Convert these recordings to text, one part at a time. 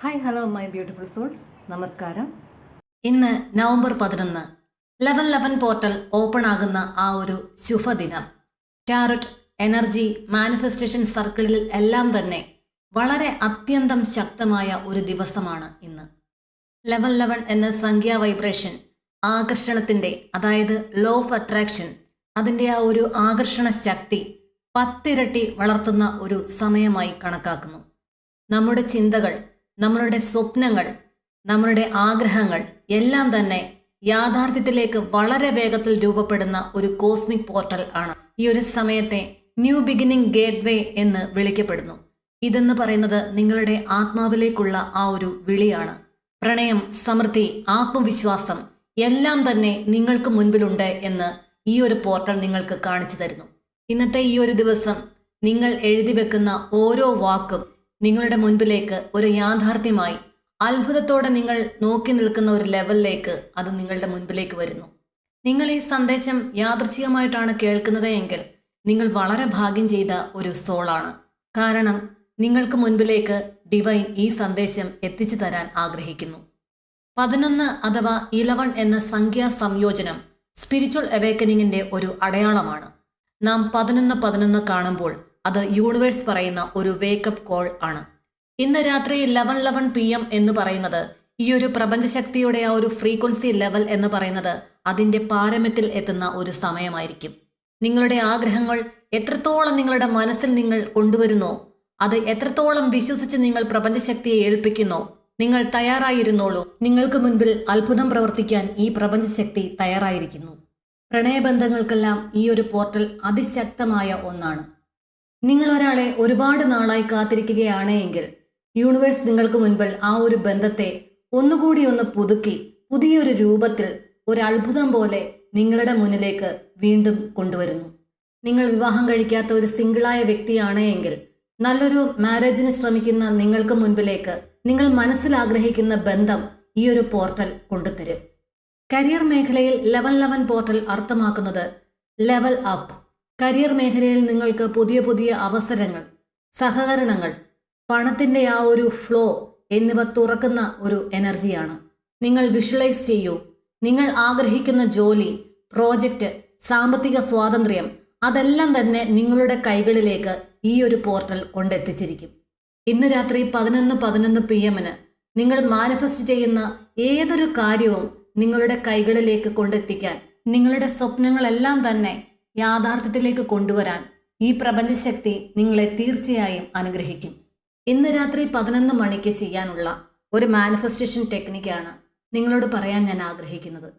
Hi hello my beautiful souls നമസ്കാരം ഇന്ന് November പതിനൊന്ന് ലെവൻ ലെവൻ പോർട്ടൽ ഓപ്പൺ ആകുന്ന ആ ഒരു ശുഭദിനം. ടാരറ്റ് എനർജി മാനിഫെസ്റ്റേഷൻ സർക്കിളിൽ എല്ലാം തന്നെ വളരെ അത്യന്തം ശക്തമായ ഒരു ദിവസമാണ് ഇന്ന്. ലെവൽ ലെവൻ എന്ന സംഖ്യാ വൈബ്രേഷൻ ആകർഷണത്തിന്റെ അതായത് ലോ ഓഫ് അട്രാക്ഷൻ അതിന്റെ ആ ഒരു ആകർഷണ ശക്തി പത്തിരട്ടി വളർത്തുന്ന ഒരു സമയമായി കണക്കാക്കുന്നു. നമ്മുടെ ചിന്തകൾ നമ്മളുടെ സ്വപ്നങ്ങൾ നമ്മളുടെ ആഗ്രഹങ്ങൾ എല്ലാം തന്നെ യാഥാർത്ഥ്യത്തിലേക്ക് വളരെ വേഗത്തിൽ രൂപപ്പെടുന്ന ഒരു കോസ്മിക് പോർട്ടൽ ആണ്. ഈ ഒരു സമയത്തെ ന്യൂ ബിഗിനിങ് ഗേറ്റ്വേ എന്ന് വിളിക്കപ്പെടുന്നു. ഇതെന്ന് പറയുന്നത് നിങ്ങളുടെ ആത്മാവിലേക്കുള്ള ആ ഒരു വിളിയാണ്. പ്രണയം സമൃദ്ധി ആത്മവിശ്വാസം എല്ലാം തന്നെ നിങ്ങൾക്ക് മുൻപിലുണ്ട് എന്ന് ഈ ഒരു പോർട്ടൽ നിങ്ങൾക്ക് കാണിച്ചു തരുന്നു. ഇന്നത്തെ ഈ ഒരു ദിവസം നിങ്ങൾ എഴുതി വെക്കുന്ന ഓരോ വാക്കും നിങ്ങളുടെ മുൻപിലേക്ക് ഒരു യാഥാർത്ഥ്യമായി അത്ഭുതത്തോടെ നിങ്ങൾ നോക്കി നിൽക്കുന്ന ഒരു ലെവലിലേക്ക് അത് നിങ്ങളുടെ മുൻപിലേക്ക് വരുന്നു. നിങ്ങൾ ഈ സന്ദേശം യാദൃച്ഛികമായിട്ടാണ് കേൾക്കുന്നത് എങ്കിൽ നിങ്ങൾ വളരെ ഭാഗ്യം ചെയ്ത ഒരു സോളാണ്. കാരണം നിങ്ങൾക്ക് മുൻപിലേക്ക് ഡിവൈൻ ഈ സന്ദേശം എത്തിച്ചു തരാൻ ആഗ്രഹിക്കുന്നു. പതിനൊന്ന് അഥവാ ഇലവൺ എന്ന സംഖ്യാ സംയോജനം സ്പിരിച്വൽ അവേക്കനിങ്ങിന്റെ ഒരു അടയാളമാണ്. നാം പതിനൊന്ന് പതിനൊന്ന് കാണുമ്പോൾ അത് യൂണിവേഴ്സ് പറയുന്ന ഒരു വേക്കപ്പ് കോൾ ആണ്. ഇന്ന് രാത്രി ലെവൻ ലെവൻ പി എം എന്ന് പറയുന്നത് ഈ ഒരു പ്രപഞ്ചശക്തിയുടെ ആ ഒരു ഫ്രീക്വൻസി ലെവൽ എന്ന് പറയുന്നത് അതിന്റെ പാരമ്യത്തിൽ എത്തുന്ന ഒരു സമയമായിരിക്കും. നിങ്ങളുടെ ആഗ്രഹങ്ങൾ എത്രത്തോളം നിങ്ങളുടെ മനസ്സിൽ നിങ്ങൾ കൊണ്ടുവരുന്നോ അത് എത്രത്തോളം വിശ്വസിച്ച് നിങ്ങൾ പ്രപഞ്ചശക്തിയെ ഏൽപ്പിക്കുന്നോ നിങ്ങൾ തയ്യാറായിരുന്നോളൂ. നിങ്ങൾക്ക് മുൻപിൽ അത്ഭുതം പ്രവർത്തിക്കാൻ ഈ പ്രപഞ്ചശക്തി തയ്യാറായിരിക്കുന്നു. പ്രണയബന്ധങ്ങൾക്കെല്ലാം ഈ ഒരു പോർട്ടൽ അതിശക്തമായ ഒന്നാണ്. നിങ്ങൾ ഒരാളെ ഒരുപാട് നാളായി കാത്തിരിക്കുകയാണ് എങ്കിൽ യൂണിവേഴ്സ് നിങ്ങൾക്ക് മുൻപിൽ ആ ഒരു ബന്ധത്തെ ഒന്നുകൂടി ഒന്ന് പുതുക്കി പുതിയൊരു രൂപത്തിൽ ഒരു അത്ഭുതം പോലെ നിങ്ങളുടെ മുന്നിലേക്ക് വീണ്ടും കൊണ്ടുവരുന്നു. നിങ്ങൾ വിവാഹം കഴിക്കാത്ത ഒരു സിംഗിളായ വ്യക്തിയാണ് എങ്കിൽ നല്ലൊരു മാരേജിന് ശ്രമിക്കുന്ന നിങ്ങൾക്ക് മുൻപിലേക്ക് നിങ്ങൾ മനസ്സിൽ ആഗ്രഹിക്കുന്ന ബന്ധം ഈ ഒരു പോർട്ടൽ കൊണ്ടുതരും. കരിയർ മേഖലയിൽ ലെവൽ ലെവൻ പോർട്ടൽ അർത്ഥമാക്കുന്നത് ലെവൽ അപ്പ്. കരിയർ മേഖലയിൽ നിങ്ങൾക്ക് പുതിയ പുതിയ അവസരങ്ങൾ സഹകരണങ്ങൾ പണത്തിന്റെ ആ ഒരു ഫ്ലോ എന്നിവ തുറക്കുന്ന ഒരു എനർജിയാണ്. നിങ്ങൾ വിഷ്വലൈസ് ചെയ്യൂ. നിങ്ങൾ ആഗ്രഹിക്കുന്ന ജോലി പ്രോജക്റ്റ് സാമ്പത്തിക സ്വാതന്ത്ര്യം അതെല്ലാം തന്നെ നിങ്ങളുടെ കൈകളിലേക്ക് ഈ ഒരു പോർട്ടൽ കൊണ്ടെത്തിച്ചിരിക്കും. ഇന്ന് രാത്രി പതിനൊന്ന് പതിനൊന്ന് പി എമ്മിന് നിങ്ങൾ മാനിഫെസ്റ്റ് ചെയ്യുന്ന ഏതൊരു കാര്യവും നിങ്ങളുടെ കൈകളിലേക്ക് കൊണ്ടെത്തിക്കാൻ നിങ്ങളുടെ സ്വപ്നങ്ങളെല്ലാം തന്നെ യാഥാർത്ഥ്യത്തിലേക്ക് കൊണ്ടുവരാൻ ഈ പ്രപഞ്ചശക്തി നിങ്ങളെ തീർച്ചയായും അനുഗ്രഹിക്കും. ഇന്ന് രാത്രി പതിനൊന്ന് മണിക്ക് ചെയ്യാനുള്ള ഒരു മാനിഫെസ്റ്റേഷൻ ടെക്നിക്കാണ് നിങ്ങളോട് പറയാൻ ഞാൻ ആഗ്രഹിക്കുന്നത്.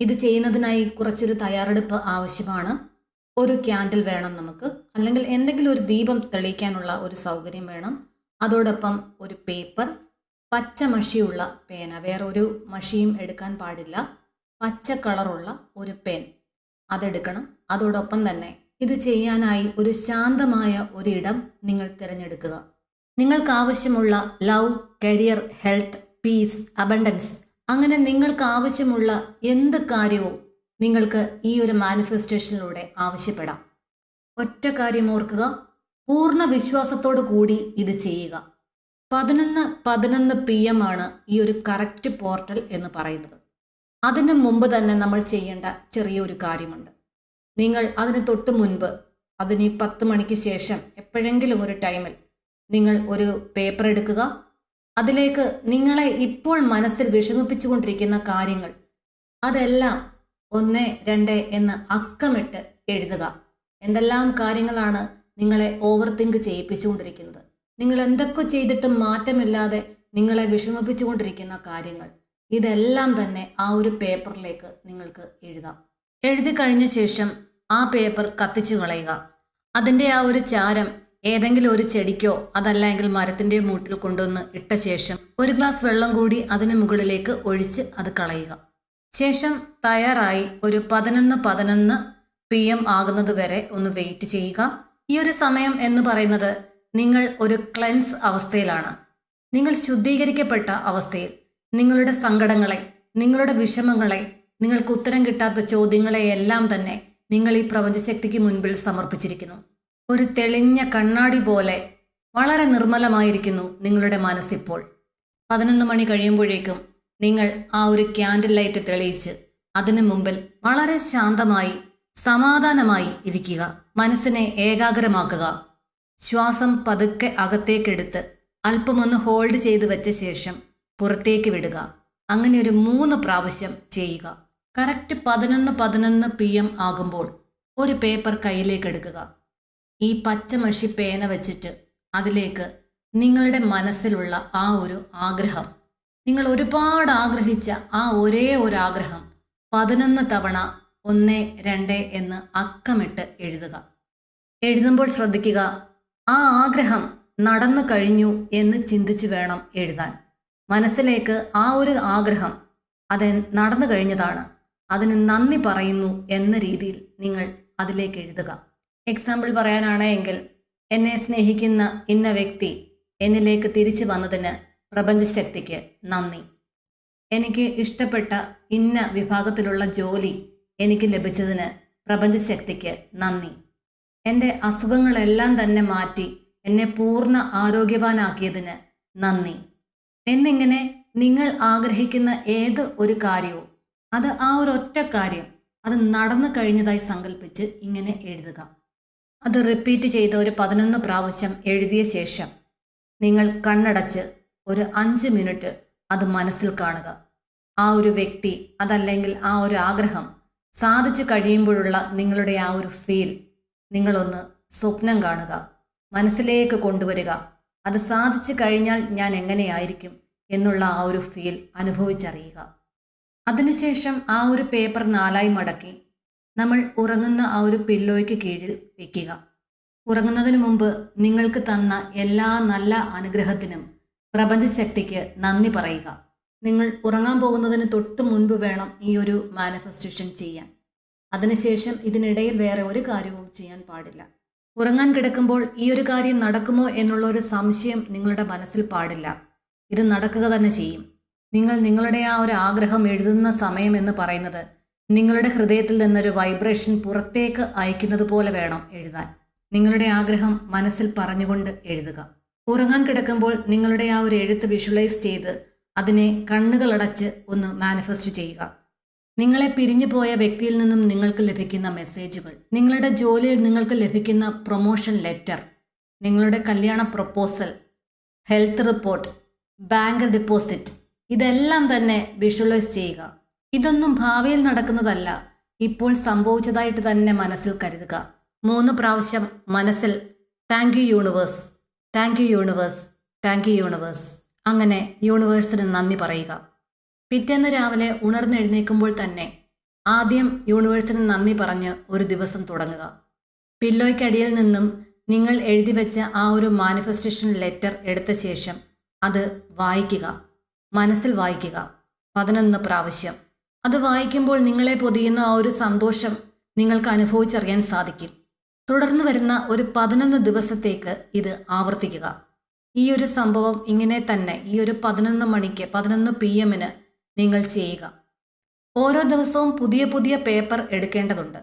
ഇത് ചെയ്യുന്നതിനായി കുറച്ചൊരു തയ്യാറെടുപ്പ് ആവശ്യമാണ്. ഒരു ക്യാൻഡിൽ വേണം നമുക്ക്. അല്ലെങ്കിൽ എന്തെങ്കിലും ഒരു ദീപം തെളിയിക്കാനുള്ള ഒരു സൗകര്യം വേണം. അതോടൊപ്പം ഒരു പേപ്പർ പച്ച മഷിയുള്ള പേന. വേറെ ഒരു മഷിയും എടുക്കാൻ പാടില്ല. പച്ച കളറുള്ള ഒരു പെൻ അതെടുക്കണം. അതോടൊപ്പം തന്നെ ഇത് ചെയ്യാനായി ഒരു ശാന്തമായ ഒരിടം നിങ്ങൾ തിരഞ്ഞെടുക്കുക. നിങ്ങൾക്ക് ആവശ്യമുള്ള love career health peace abundance അങ്ങനെ നിങ്ങൾക്ക് ആവശ്യമുള്ള എന്ത് കാര്യവും നിങ്ങൾക്ക് ഈ ഒരു മാനിഫെസ്റ്റേഷനിലൂടെ ആവശ്യപ്പെടാം. ഒറ്റ കാര്യം ഓർക്കുക പൂർണ വിശ്വാസത്തോടു കൂടി ഇത് ചെയ്യുക. പതിനൊന്ന് പതിനൊന്ന് പി എം ആണ് ഈ ഒരു കറക്റ്റ് പോർട്ടൽ എന്ന് പറയുന്നത്. അതിനു മുമ്പ് തന്നെ നമ്മൾ ചെയ്യേണ്ട ചെറിയൊരു കാര്യമുണ്ട്. നിങ്ങൾ അതിന് തൊട്ട് മുൻപ് അതിന് പത്ത് മണിക്ക് ശേഷം എപ്പോഴെങ്കിലും ഒരു ടൈമിൽ നിങ്ങൾ ഒരു പേപ്പർ എടുക്കുക. അതിലേക്ക് നിങ്ങളെ ഇപ്പോൾ മനസ്സിൽ വിഷമിപ്പിച്ചുകൊണ്ടിരിക്കുന്ന കാര്യങ്ങൾ അതെല്ലാം ഒന്ന് രണ്ട് എന്ന് അക്കമിട്ട് എഴുതുക. എന്തെല്ലാം കാര്യങ്ങളാണ് നിങ്ങളെ ഓവർ തിങ്ക് ചെയ്യിപ്പിച്ചുകൊണ്ടിരിക്കുന്നത്? നിങ്ങൾ എന്തൊക്കെ ചെയ്തിട്ടും മാറ്റമില്ലാതെ നിങ്ങളെ വിഷമിപ്പിച്ചുകൊണ്ടിരിക്കുന്ന കാര്യങ്ങൾ ഇതെല്ലാം തന്നെ ആ ഒരു പേപ്പറിലേക്ക് നിങ്ങൾക്ക് എഴുതാം. എഴുതി കഴിഞ്ഞ ശേഷം ആ പേപ്പർ കത്തിച്ചു കളയുക. അതിന്റെ ആ ഒരു ചാരം ഏതെങ്കിലും ഒരു ചെടിക്കോ അതല്ലെങ്കിൽ മരത്തിന്റെ മൂട്ടിൽ കൊണ്ടുവന്ന് ഇട്ട ശേഷം ഒരു ഗ്ലാസ് വെള്ളം കൂടി അതിന് മുകളിലേക്ക് ഒഴിച്ച് അത് കളയുക. ശേഷം തയ്യാറായി ഒരു പതിനൊന്ന് പതിനൊന്ന് പി എം ആകുന്നത് വരെ ഒന്ന് വെയിറ്റ് ചെയ്യുക. ഈ ഒരു സമയം എന്ന് പറയുന്നത് നിങ്ങൾ ഒരു ക്ലെൻസ് അവസ്ഥയിലാണ്. നിങ്ങൾ ശുദ്ധീകരിക്കപ്പെട്ട അവസ്ഥയിൽ നിങ്ങളുടെ സങ്കടങ്ങളെ നിങ്ങളുടെ വിഷമങ്ങളെ നിങ്ങൾക്ക് ഉത്തരം കിട്ടാത്ത ചോദ്യങ്ങളെയെല്ലാം തന്നെ നിങ്ങൾ ഈ പ്രപഞ്ചശക്തിക്ക് മുൻപിൽ സമർപ്പിച്ചിരിക്കുന്നു. ഒരു തെളിഞ്ഞ കണ്ണാടി പോലെ വളരെ നിർമ്മലമായിരിക്കുന്നു നിങ്ങളുടെ മനസ്സിപ്പോൾ. പതിനൊന്ന് മണി കഴിയുമ്പോഴേക്കും നിങ്ങൾ ആ ഒരു ക്യാൻഡിൽ ലൈറ്റ് തെളിയിച്ച് അതിനു മുമ്പിൽ വളരെ ശാന്തമായി സമാധാനമായി ഇരിക്കുക. മനസ്സിനെ ഏകാഗ്രമാക്കുക. ശ്വാസം പതുക്കെ അകത്തേക്കെടുത്ത് അല്പമൊന്ന് ഹോൾഡ് ചെയ്ത് വെച്ച ശേഷം പുറത്തേക്ക് വിടുക. അങ്ങനെ ഒരു മൂന്ന് പ്രാവശ്യം ചെയ്യുക. കറക്റ്റ് പതിനൊന്ന് പതിനൊന്ന് പി എം ആകുമ്പോൾ ഒരു പേപ്പർ കയ്യിലേക്ക് എടുക്കുക. ഈ പച്ചമഷി പേന വെച്ചിട്ട് അതിലേക്ക് നിങ്ങളുടെ മനസ്സിലുള്ള ആ ഒരു ആഗ്രഹം നിങ്ങൾ ഒരുപാട് ആഗ്രഹിച്ച ആ ഒരേ ഒരു ആഗ്രഹം പതിനൊന്ന് തവണ ഒന്ന് രണ്ട് എന്ന് അക്കമിട്ട് എഴുതുക. എഴുതുമ്പോൾ ശ്രദ്ധിക്കുക ആ ആഗ്രഹം നടന്നു കഴിഞ്ഞു എന്ന് ചിന്തിച്ചു വേണം എഴുതാൻ. മനസ്സിലേക്ക് ആ ഒരു ആഗ്രഹം അത് നടന്നു കഴിഞ്ഞതാണ്. അതിന് നന്ദി പറയുന്നു എന്ന രീതിയിൽ നിങ്ങൾ അതിലേക്ക് എഴുതുക. എക്സാമ്പിൾ പറയാനാണെങ്കിൽ എന്നെ സ്നേഹിക്കുന്ന ഇന്ന വ്യക്തി എന്നിലേക്ക് തിരിച്ചു വന്നതിന് പ്രപഞ്ചശക്തിക്ക് നന്ദി. എനിക്ക് ഇഷ്ടപ്പെട്ട ഇന്ന വിഭാഗത്തിലുള്ള ജോലി എനിക്ക് ലഭിച്ചതിന് പ്രപഞ്ചശക്തിക്ക് നന്ദി. എന്റെ അസുഖങ്ങളെല്ലാം തന്നെ മാറ്റി എന്നെ പൂർണ ആരോഗ്യവാനാക്കിയതിന് നന്ദി. എന്നിങ്ങനെ നിങ്ങൾ ആഗ്രഹിക്കുന്ന ഏത് ഒരു കാര്യവും അത് ആ ഒരു ഒറ്റ കാര്യം അത് നടന്നു കഴിഞ്ഞതായി സങ്കല്പിച്ച് ഇങ്ങനെ എഴുതുക. അത് റിപ്പീറ്റ് ചെയ്ത ഒരു പതിനൊന്ന് പ്രാവശ്യം എഴുതിയ ശേഷം നിങ്ങൾ കണ്ണടച്ച് ഒരു അഞ്ച് മിനിറ്റ് അത് മനസ്സിൽ കാണുക. ആ ഒരു വ്യക്തി അതല്ലെങ്കിൽ ആ ഒരു ആഗ്രഹം സാധിച്ചു കഴിയുമ്പോഴുള്ള നിങ്ങളുടെ ആ ഒരു ഫീൽ നിങ്ങളൊന്ന് സ്വപ്നം കാണുക മനസ്സിലേക്ക് കൊണ്ടുവരിക. അത് സാധിച്ചു കഴിഞ്ഞാൽ ഞാൻ എങ്ങനെയായിരിക്കും എന്നുള്ള ആ ഒരു ഫീൽ അനുഭവിച്ചറിയുക. അതിനുശേഷം ആ ഒരു പേപ്പർ നാലായി മടക്കി. നമ്മൾ ഉറങ്ങുന്ന ആ ഒരു പില്ലോയ്ക്ക് കീഴിൽ വയ്ക്കുക ഉറങ്ങുന്നതിന് മുമ്പ് നിങ്ങൾക്ക് തന്ന എല്ലാ നല്ല അനുഗ്രഹത്തിനും പ്രപഞ്ചശക്തിക്ക് നന്ദി പറയുക. നിങ്ങൾ ഉറങ്ങാൻ പോകുന്നതിന് തൊട്ട് മുൻപ് വേണം ഈ ഒരു മാനിഫെസ്റ്റേഷൻ ചെയ്യാൻ. അതിനുശേഷം ഇതിനിടയിൽ വേറെ ഒരു കാര്യവും ചെയ്യാൻ പാടില്ല. ഉറങ്ങാൻ കിടക്കുമ്പോൾ ഈ ഒരു കാര്യം നടക്കുമോ എന്നുള്ള ഒരു സംശയം നിങ്ങളുടെ മനസ്സിൽ പാടില്ല. ഇത് നടക്കുക തന്നെ ചെയ്യും. നിങ്ങൾ നിങ്ങളുടെ ആ ഒരു ആഗ്രഹം എഴുതുന്ന സമയം എന്ന് പറയുന്നത് നിങ്ങളുടെ ഹൃദയത്തിൽ നിന്നൊരു വൈബ്രേഷൻ പുറത്തേക്ക് അയക്കുന്നത് പോലെ വേണം എഴുതാൻ. നിങ്ങളുടെ ആഗ്രഹം മനസ്സിൽ പറഞ്ഞുകൊണ്ട് എഴുതുക. ഉറങ്ങാൻ കിടക്കുമ്പോൾ നിങ്ങളുടെ ആ ഒരു എഴുത്ത് വിഷ്വലൈസ് ചെയ്ത് അതിനെ കണ്ണുകളടച്ച് ഒന്ന് മാനിഫെസ്റ്റ് ചെയ്യുക. നിങ്ങളെ പിരിഞ്ഞു പോയ വ്യക്തിയിൽ നിന്നും നിങ്ങൾക്ക് ലഭിക്കുന്ന മെസ്സേജുകൾ നിങ്ങളുടെ ജോലിയിൽ നിങ്ങൾക്ക് ലഭിക്കുന്ന പ്രൊമോഷൻ ലെറ്റർ നിങ്ങളുടെ കല്യാണ proposal health report bank deposit ഇതെല്ലാം തന്നെ വിഷ്വലൈസ് ചെയ്യുക. ഇതൊന്നും ഭാവിയിൽ നടക്കുന്നതല്ല. ഇപ്പോൾ സംഭവിച്ചതായിട്ട് തന്നെ മനസ്സിൽ കരുതുക. മൂന്ന് പ്രാവശ്യം മനസ്സിൽ thank you universe thank you universe thank you universe അങ്ങനെ യൂണിവേഴ്സിന് നന്ദി പറയുക. പിറ്റേന്ന് രാവിലെ ഉണർന്നെഴുന്നേൽക്കുമ്പോൾ തന്നെ ആദ്യം യൂണിവേഴ്സിന് നന്ദി പറഞ്ഞ് ഒരു ദിവസം തുടങ്ങുക. പില്ലോയ്ക്കടിയിൽ നിന്നും നിങ്ങൾ എഴുതി വെച്ച ആ ഒരു മാനിഫെസ്റ്റേഷൻ ലെറ്റർ എടുത്ത ശേഷം അത് വായിക്കുക. മനസ്സിൽ വായിക്കുക. പതിനൊന്ന് പ്രാവശ്യം. അത് വായിക്കുമ്പോൾ നിങ്ങളെ പൊതിയുന്ന ആ ഒരു സന്തോഷം നിങ്ങൾക്ക് അനുഭവിച്ചറിയാൻ സാധിക്കും. തുടർന്ന് വരുന്ന ഒരു പതിനൊന്ന് ദിവസത്തേക്ക് ഇത് ആവർത്തിക്കുക. ഈ ഒരു സംഭവം ഇങ്ങനെ തന്നെ ഈ ഒരു പതിനൊന്ന് മണിക്ക് പതിനൊന്ന് പി എമ്മിന് നിങ്ങൾ ചെയ്യുക. ഓരോ ദിവസവും പുതിയ പുതിയ പേപ്പർ എടുക്കേണ്ടതുണ്ട്.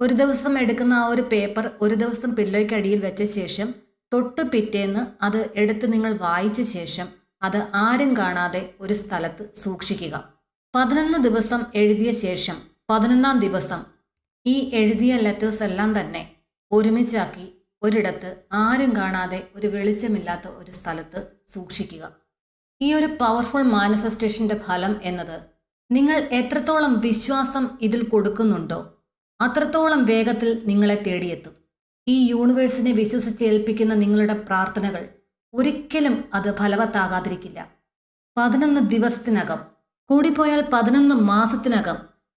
ഒരു ദിവസം എടുക്കുന്ന ആ ഒരു പേപ്പർ ഒരു ദിവസം പില്ലോയ്ക്കടിയിൽ വെച്ച ശേഷം തൊട്ട് പിറ്റേന്ന് അത് എടുത്ത് നിങ്ങൾ വായിച്ച ശേഷം അത് ആരും കാണാതെ ഒരു സ്ഥലത്ത് സൂക്ഷിക്കുക. പതിനൊന്ന് ദിവസം എഴുതിയ ശേഷം പതിനൊന്നാം ദിവസം ഈ എഴുതിയ ലെറ്റേഴ്സ് എല്ലാം തന്നെ ഒരുമിച്ചാക്കി ഒരിടത്ത് ആരും കാണാതെ ഒരു വെളിച്ചമില്ലാത്ത ഒരു സ്ഥലത്ത് സൂക്ഷിക്കുക. ഈ ഒരു പവർഫുൾ മാനിഫെസ്റ്റേഷന്റെ ഫലം എന്നത് നിങ്ങൾ എത്രത്തോളം വിശ്വാസം ഇതിൽ കൊടുക്കുന്നുണ്ടോ അത്രത്തോളം വേഗത്തിൽ നിങ്ങളെ തേടിയെത്തും. ഈ യൂണിവേഴ്സിനെ വിശ്വസിച്ച് വിശ്വസിച്ചേൽപ്പിക്കുന്ന നിങ്ങളുടെ പ്രാർത്ഥനകൾ ഒരിക്കലും അത് ഫലവത്താകാതിരിക്കില്ല. പതിനൊന്ന് ദിവസത്തിനകം കൂടിപ്പോയാൽ പതിനൊന്ന് മാസത്തിനകം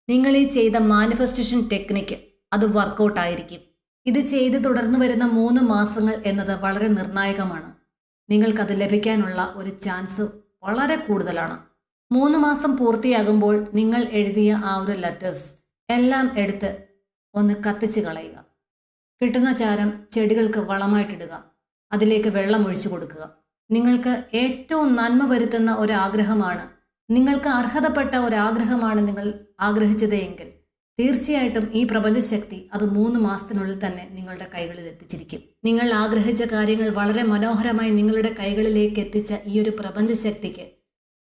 നിങ്ങൾ ഈ ചെയ്ത മാനിഫെസ്റ്റേഷൻ ടെക്നിക്ക് അത് വർക്കൗട്ട് ആയിരിക്കും. ഇത് ചെയ്ത് തുടർന്ന് വരുന്ന മൂന്ന് മാസങ്ങൾ എന്നത് വളരെ നിർണായകമാണ്. നിങ്ങൾക്കത് ലഭിക്കാനുള്ള ഒരു ചാൻസ് വളരെ കൂടുതലാണ്. മൂന്ന് മാസം പൂർത്തിയാകുമ്പോൾ നിങ്ങൾ എഴുതിയ ആ ഒരു ലെറ്റേഴ്സ് എല്ലാം എടുത്ത് ഒന്ന് കത്തിച്ച് കളയുക. കിട്ടുന്ന ചാരം ചെടികൾക്ക് വളമായിട്ടിടുക. അതിലേക്ക് വെള്ളം ഒഴിച്ചു കൊടുക്കുക. നിങ്ങൾക്ക് ഏറ്റവും നന്മ വരുത്തുന്ന ഒരാഗ്രഹമാണ്. നിങ്ങൾക്ക് അർഹതപ്പെട്ട ഒരാഗ്രഹമാണ് നിങ്ങൾ ആഗ്രഹിച്ചത് എങ്കിൽ തീർച്ചയായിട്ടും ഈ പ്രപഞ്ചശക്തി അത് മൂന്ന് മാസത്തിനുള്ളിൽ തന്നെ നിങ്ങളുടെ കൈകളിൽ എത്തിച്ചിരിക്കും. നിങ്ങൾ ആഗ്രഹിച്ച കാര്യങ്ങൾ വളരെ മനോഹരമായി നിങ്ങളുടെ കൈകളിലേക്ക് എത്തിച്ച ഈ ഒരു പ്രപഞ്ചശക്തിക്ക്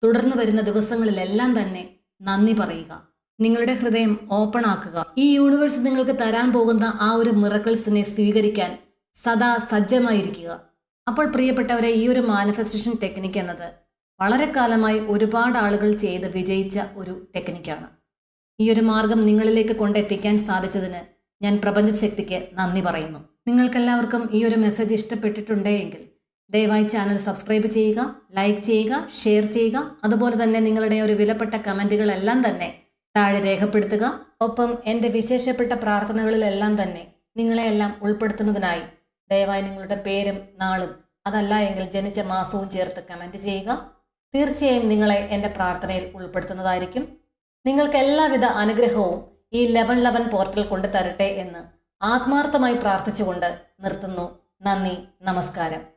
തുടർന്ന് വരുന്ന ദിവസങ്ങളിലെല്ലാം തന്നെ നന്ദി പറയുക. നിങ്ങളുടെ ഹൃദയം ഓപ്പൺ ആക്കുക. ഈ യൂണിവേഴ്സ് നിങ്ങൾക്ക് തരാൻ പോകുന്ന ആ ഒരു മിറക്കിൾസിനെ സ്വീകരിക്കാൻ സദാ സജ്ജമായിരിക്കുക. അപ്പോൾ പ്രിയപ്പെട്ടവരെ ഈ ഒരു മാനിഫെസ്റ്റേഷൻ ടെക്നിക്ക് എന്നത് വളരെ കാലമായി ഒരുപാട് ആളുകൾ ചെയ്ത് വിജയിച്ച ഒരു ടെക്നിക്കാണ് ഈ ഒരു മാർഗം നിങ്ങളിലേക്ക് കൊണ്ടെത്തിക്കാൻ സാധിച്ചതിന് ഞാൻ പ്രപഞ്ചശക്തിക്ക് നന്ദി പറയുന്നു. നിങ്ങൾക്കെല്ലാവർക്കും ഈ ഒരു മെസ്സേജ് ഇഷ്ടപ്പെട്ടിട്ടുണ്ടെങ്കിൽ ദയവായി ചാനൽ സബ്സ്ക്രൈബ് ചെയ്യുക ലൈക്ക് ചെയ്യുക ഷെയർ ചെയ്യുക. അതുപോലെ തന്നെ നിങ്ങളുടെ ഒരു വിലപ്പെട്ട കമന്റുകളെല്ലാം തന്നെ താഴെ രേഖപ്പെടുത്തുക. ഒപ്പം എന്റെ വിശേഷപ്പെട്ട പ്രാർത്ഥനകളിലെല്ലാം തന്നെ നിങ്ങളെയെല്ലാം ഉൾപ്പെടുത്തുന്നതിനായി ദയവായി നിങ്ങളുടെ പേരും നാളും അതല്ല എങ്കിൽ ജനിച്ച മാസവും ചേർത്ത് കമന്റ് ചെയ്യുക. തീർച്ചയായും നിങ്ങളെ എന്റെ പ്രാർത്ഥനയിൽ ഉൾപ്പെടുത്തുന്നതായിരിക്കും. നിങ്ങൾക്ക് എല്ലാവിധ അനുഗ്രഹവും ഈ ലെവൻ ലെവൻ പോർട്ടൽ കൊണ്ട് തരട്ടെ എന്ന് ആത്മാർത്ഥമായി പ്രാർത്ഥിച്ചുകൊണ്ട് നിർത്തുന്നു. നന്ദി നമസ്കാരം.